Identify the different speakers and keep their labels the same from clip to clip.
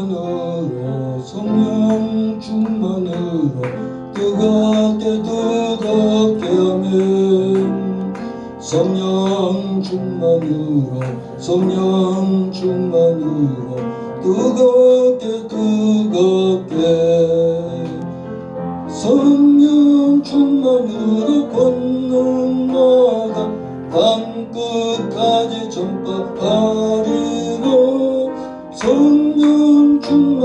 Speaker 1: 충만으로 성령 충만으로 뜨겁게 뜨겁게 하면 성령 충만으로 성령 충만으로 뜨겁게 뜨겁게. 성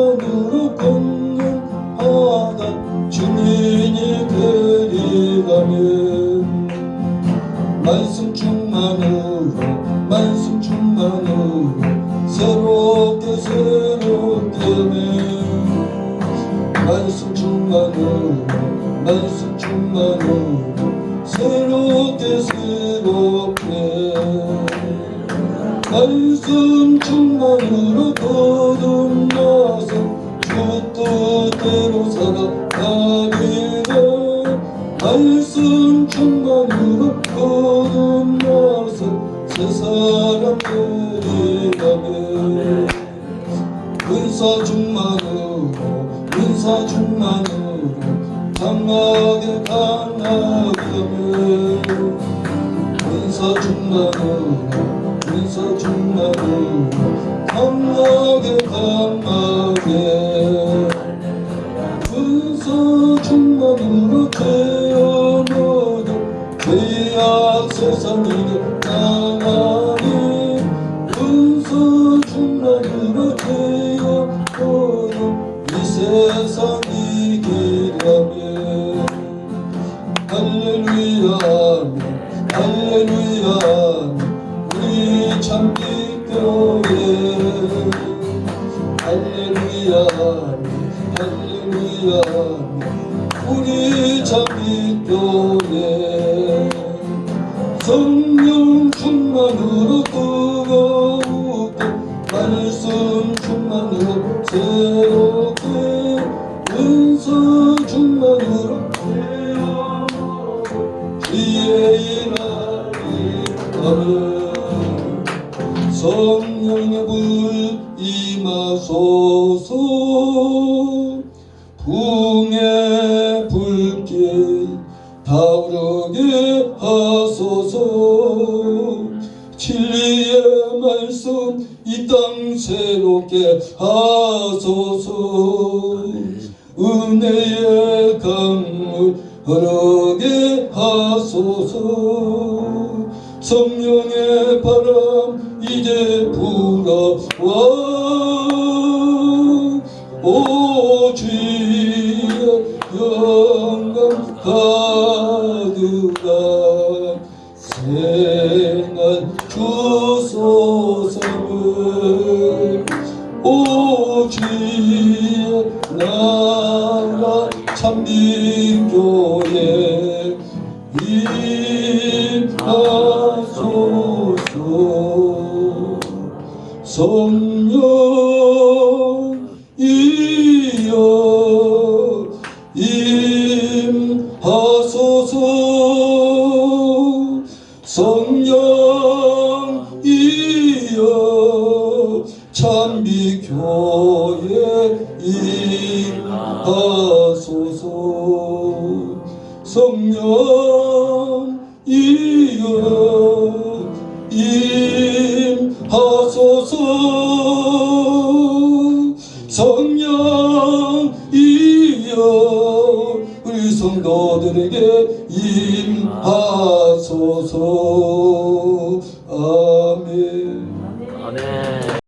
Speaker 1: 충만으로 건너나가 주민이 되리라면. 말씀 충만으로 말씀 충만으로 새롭게 새롭게 하면. 말씀 충만으로 말씀 충만으로 새롭게 새롭게. 말씀 충만으로 주 뜻대로 살아가리라 말씀 충만으로 거듭나서 새 사람 되리라면 은사 충만으로 은사 충만으로 강하게 강하게 하면 은사 충만으로 은사 충만으로 충만으로 태어나도 죄악 세상 이겨 나가니 은사 충만으로 태어나도 이 세상 이기려면 할렐루야 할렐루야 우리 참 기뻐해 할렐루야 할렐루야 우리 참 성령 충만으로 뜨겁게 말씀 충만으로 새롭게 은사 충만으로 주의 일하리 하는 성령의 불 임하소서. 붕의 하소서. 진리의 말씀 이 땅 새롭게 하소서. 은혜의 강물 흐르게 하소서. 성령의 바람 이제 불어와. 오 주의 영광 가득한 생활 주소서를 오 주의 나라 참민교회 임하소서. 성령 이여 참비교회 임하소서. 성령 이여 임하소서. 성령 이여 우리 성도들에게 임하소서.
Speaker 2: 아멘.